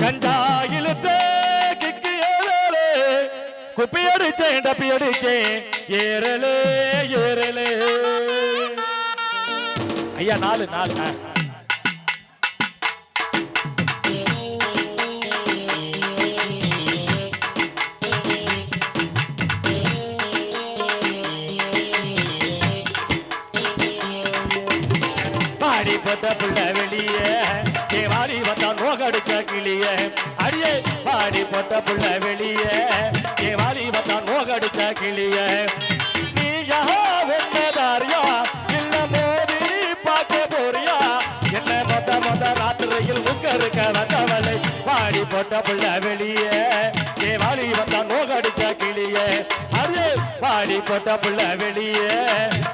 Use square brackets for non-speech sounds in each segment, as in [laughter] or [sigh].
கஞ்சா இழுத்து கிக்கு ஏறலே. குப்பி அடிச்சேன் டப்பி அடிச்சேன் ஏறலே ஏறலே. ஐயா நாலு நாலு பாடி போட்ட புள்ள வெளியே. போட்ட புள்ள வெளிய. தேவாரி வந்தா நோகடிச்ச கிளிய. நீ யா வெண்ணதாரியா இல்ல மோதி பார்க்க போறியா? என்ன மொத்த மொத்த ராத்திரையில் முக்கருக்க வந்தவளை பாடி போட்ட புள்ள வெளிய. தேவாரி வந்தா நோகடிச்ச கிளிய. அது பாடி போட்ட புள்ள வெளிய.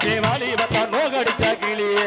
தேவாரி வந்தா நோகடிச்ச கிளிய.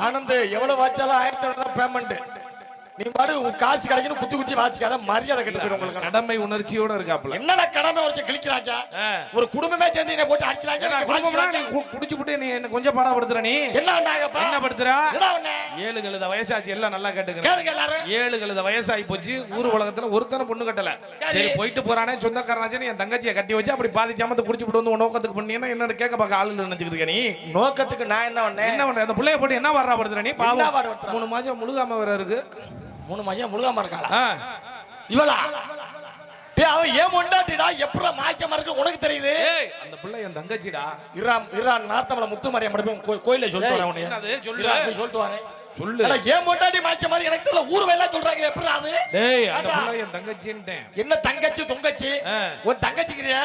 ஆனந்த் எவ்வளவு வாச்சாலும் ஆயிரத்தி ஐநூறு பேமெண்ட் நீ பாடு உன் காசு கிடைக்கணும் குத்தி குத்தி வாச்சிக்காத மரியாதை கட்டு போயிடும் உங்களுக்கு. கடமை உணர்ச்சியோட இருக்காப்ல என்னடா கடமை வச்சு கிழிக்கிறாங்க ஒரு குடும்பமே சேர்ந்து என்ன போட்டு அடிக்கிறாங்க குடும்பம்னா நீ குடிச்சு புட்டு நீ என்ன கொஞ்சம் பாடப்படுத்துற நீ? என்ன என்ன படுத்துறா? என்ன ஏழு கழுத வயசாச்சு எல்லாம் நல்லா கேட்டுக்கிறேன். ஏழு கழுத வயசாகி போச்சு ஊர் உலகத்துல ஒருத்தனை பொண்ணு கட்டல. சரி. போயிட்டு போறானே சொந்தக்காரனாச்சுன்னு என் தங்கச்சியை கட்டி வச்சு அப்படி பாதி சாமத்தை குடிச்சு விட்டு வந்து நோக்கத்துக்கு பண்ணீங்கன்னா என்ன கேட்க பார்க்க ஆளு நினைச்சுக்கிட்டு இருக்க நீ? நோக்கத்துக்கு நான் என்ன பண்ணேன்? என்ன பண்ற அந்த பிள்ளைய போட்டு என்ன வர்றா படுத்துற நீ? பாவம்? மூணு மாசம் முழுகாம வேற இருக்கு. மூணு மாசம் முழுகாம இருக்காளா. இவளா? டேய் அவன் ஏன் முண்டாட்டிடா? எப்படா மாய்ச்சமா இருக்கு? உனக்கு தெரியுது? அந்த பிள்ளை என் தங்கச்சிடா. இரான் இரான் நார்த்தமலை முத்துமாரியம் மட்டும் கோ- கோயில்ல சொல்லிட்டு வரேன் உன்னைய. என்னது? சொல்லு. சொல்லிட்டு வரேன். சொல்லு. ஏன் முண்டாட்டி மாய்ச்ச மாதிரி. எனக்கு தெரியல ஊர் எல்லாம் சொல்றாங்க. எப்படி அது? டேய். பிள்ளை என் தங்கச்சின்ட்டேன். என்ன தங்கச்சி தொங்கச்சி. உன் தங்கச்சிக்கிறியா?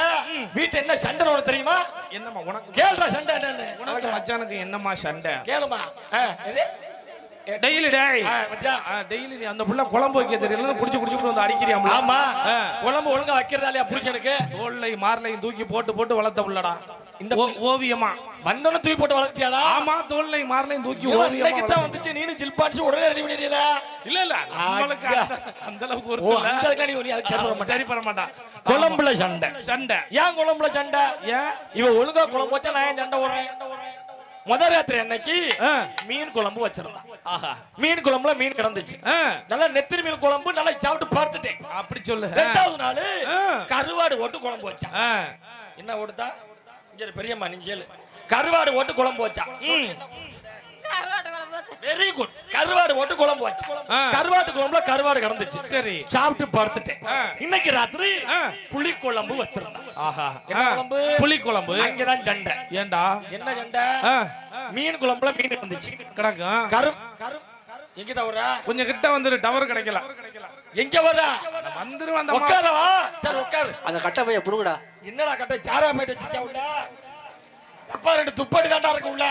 வீட்டு என்ன சண்டை உனக்கு தெரியுமா? என்னம்மா உனக்கு கேளுடா சண்டை என்னன்னு உனக்கு மச்சானுக்கு என்னம்மா சண்டை? கேளுமா? டெய்லி டேய். டெய்லி அந்த புள்ள குழம்பு வைக்க தெரியல குடிச்சு குடிச்சுட்டு வந்து அடிக்கிறியாம்ல. ஆமா. குழம்பு ஒழுங்கா வைக்கிறதா இல்லையா புருஷனுக்கு? தோல்லை மார்லையும் தூக்கி போட்டு போட்டு வளர்த்த புள்ளடா. இந்த ஓவியமா? வந்தோன்னு தூக்கி போட்டு வளர்த்தியாடா? ஆமா தோல்லை மார்லையும் தூக்கி ஓவியமா. வந்துச்சு. நீனு ஜில்பாட்சி உடனே ரெடி பண்ணிடுறீல? இல்ல இல்ல நம்மளுக்கு. அந்த- அளவுக்கு ஒரு அந்த அளவுக்கு நீ சரி பண்ண. சரி பண்ண மாட்டான். குழம்புல சண்டை. சண்டை. ஏன் குழம்புல சண்டை? ஏன்? இவன் ஒழுங்கா குழம்பு வச்சா நான் ஏன் சண்டை போடுறேன் முதல் ராத்திரி அன்னைக்கு. மீன் குழம்பு வச்சிருந்தான். ஆஹா. மீன் குழம்புல மீன் கிடந்துச்சு. நல்லா நெத்திரி மீன் குழம்பு நல்லா சாப்பிட்டு பார்த்துட்டேன். அப்படி சொல்லு. ரெண்டாவது நாள். கருவாடு ஓட்டு குழம்பு வச்சான். என்ன ஓடுதா இரு, பெரியம்மா நீங்க கேளு கருவாடு ஓட்டு குழம்பு வச்சான் கருவாட்டு குழம்பு வச்சு. வெரி குட் கருவாடு ஓட்டு குழம்பு வச்சான் ஆ. கருவாட்டு குழம்புல கருவாடு கிடந்துச்சு. சரி. சாப்பிட்டு படுத்துட்டேன். இன்னைக்கு ராத்திரி. புளி குழம்பு வச்சிருந்தான். ஆஹா. என்ன குழம்பு? புளி குழம்பு அங்கதான் சண்டை. ஏன்டா என்ன சண்டை? மீன் குழம்புல மீன் இருந்துச்சு கிடக்கும் கரு கரு எங்க தவறா கொஞ்சம் கிட்ட வந்துரு. டவர் கிடைக்கல. எங்க வர்றா? வந்துருவேன் அந்த. உட்காரவா சரி உட்காரு. அந்த கட்டை பைய புடுங்கடா. என்னடா கட்ட? சாரா போயிட்டு வச்சிருக்கா உள்ள? அப்பா ரெண்டு துப்பாட்டி தாண்டா இருக்கு உள்ள.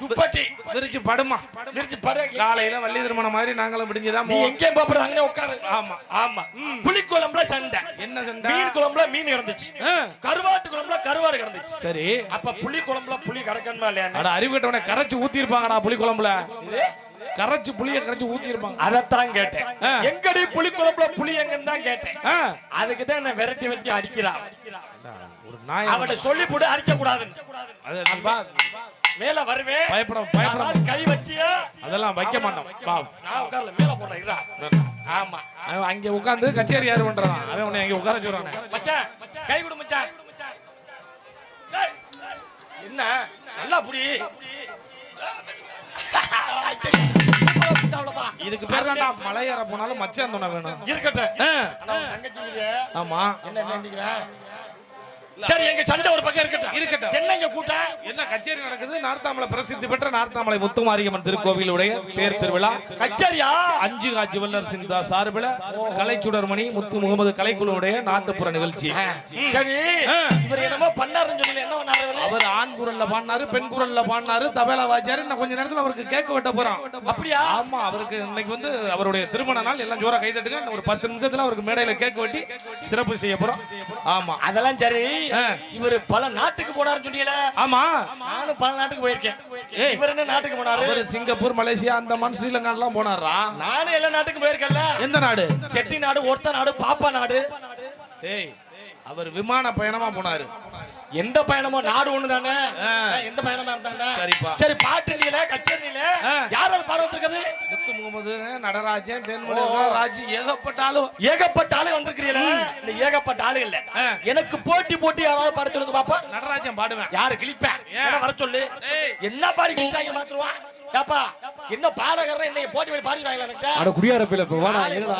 துப்பாட்டி. விரிச்சு படுமா? விரிச்சு படு. காலையில வள்ளி திருமணம் மாதிரி நாங்களும் விடிஞ்சுதான் நீ எங்கே பாப்பற அங்கே உட்காரு. ஆமா. ஆமா. புளி குழம்புல சண்டை. என்ன சண்டை? மீன் குழம்புல மீன் இருந்துச்சு ஆ, கருவாட்டு குழம்புல கருவாடு கிடந்துச்சு. சரி. அப்ப புளி குழம்புல புளி கிடக்கணுமா இல்லையா அட அறிவு கட்டவனே கரைச்சு ஊத்தி இருப்பாங்கடா புளி குழம்புல. கரைச்சு புளிய கரைச்சு ஊத்தி இருப்பாங்க அதத்தான் கேட்டேன். ஆ. எங்கடி புளி குழம்புல புளி எங்கன்னு தான் கேட்டேன். ஆ, அதுக்கு தான் என்ன விரட்டி விரட்டி அடிக்கிறான் ஒரு நாய் அவனை சொல்லி. போட்டு அடிக்க பா, மேல வருவேன். பயப்பட பயப்பட கை வச்சியா. அதெல்லாம் வைக்க மாட்டோம் வா. நான் உட்கார்ல மேல போடுறேன். ஆமா. அவன் அங்க உட்கார்ந்து கச்சேரி யாரு பண்றான் அவன் உன்னை அங்க உட்கார சொல்றானே. மச்சான் கை கொடு மச்சான். டேய், என்ன? நல்லா புடி. [laughs] இதுக்கு பேர் தான்டா மலை ஏற போனாலும் மச்சான் துணை வேணும். இருக்கட்டும். ஆமா. என்ன நினைக்கிறேன் சரி எங்க சண்டை ஒரு பக்கம் இருக்கட்டும். இருக்கட்டும். என்ன இங்க கூட்டம்? என்ன கச்சேரி நடக்குது? நார்த்தாமலை பிரசித்தி பெற்ற நார்த்தாமலை முத்துமாரியம்மன் திருக்கோவிலுடைய தேர் திருவிழா. கச்சேரியா? அஞ்சு கா ஜுவல்லர்ஸ் இந்த சார்பில் கலைச்சுடர்மணி முத்து முகமது கலைக்குழுவுடைய நாட்டுப்புற நிகழ்ச்சி. சரி. இவர் என்னமோ பண்ணாருன்னு சொல்லி என்ன பண்ணாரு? அவர் ஆண் குரல்ல பாடினாரு பெண் குரல்ல பாடினாரு தபேலா வாஜாரு இன்னும் கொஞ்ச நேரத்துல அவருக்கு கேட்க வெட்ட போறோம் அப்படியா? ஆமா அவருக்கு இன்னைக்கு வந்து அவருடைய திருமண நாள். எல்லாம் ஜோரா கை தட்டுங்க. இன்னும் ஒரு பத்து நிமிஷத்துல அவருக்கு மேடையில கேக் வெட்டி சிறப்பு செய்ய போறோம். ஆமா. அதெல்லாம் சரி. இவர் பல நாட்டுக்கு போனாருன்னு சொன்னீங்களே. ஆமா. நானும் பல நாட்டுக்கு போயிருக்கேன். இவர் என்ன நாட்டுக்கு போனாரு? அவரு சிங்கப்பூர் மலேசியா அந்தமான் ஸ்ரீலங்கா எல்லாம் போனாரா? நானும் எல்லா நாட்டுக்கும் போயிருக்கேன்ல. எந்த நாடு? செட்டி நாடு ஒருத்த நாடு பாப்பா நாடு. ஏய் அவர் விமான பயணமா போனாரு. எந்த பயணமோ நாடு ஒண்ணு தானே. எந்த பயணமா இருந்தாங்க சரிப்பா. சரி பாட்டு நீல கச்சேரி நீல ஆ. யார் யார் பாட வந்திருக்கிறது முத்து முகமது நடராஜன் தென்மொழி ராஜி. ஏகப்பட்ட ஆளு. ஏகப்பட்ட ஆளு வந்திருக்கிறீல இந்த ஏகப்பட்ட ஆளு இல்ல. எனக்கு போட்டி போட்டி யாராவது பாட சொல்லுங்க பாப்பா. நடராஜன் பாடுவேன். யாரு கிளிப்பேன் ஏன்? வர சொல்லு. என்ன பாடி கிழிச்சாங்க மாத்துருவான் ஏப்பா என்ன பாடகர் என்ன போட்டி போய் பாடிடுவாங்களா எனக்கு அட குடியாரப்பில இப்ப வாடா என்னடா?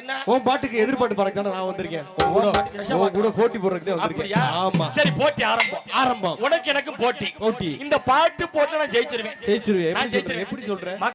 என்ன? உன் பாட்டுக்கு எதிர்பார்த்து பாடக்கு நான் வந்திருக்கேன். கூட கூட போட்டி போடுறதுக்கு வந்திருக்கேன். ஆமா. சரி போட்டி ஆரம்பம். ஆரம்பம். உனக்கு எனக்கு போட்டி. போட்டி. இந்த பாட்டு போட்டு நான் ஜெயிச்சிருவேன். ஜெயிச்சிருவேன் நான் ஜெயிச்சிருவேன். எப்படி சொல்ற?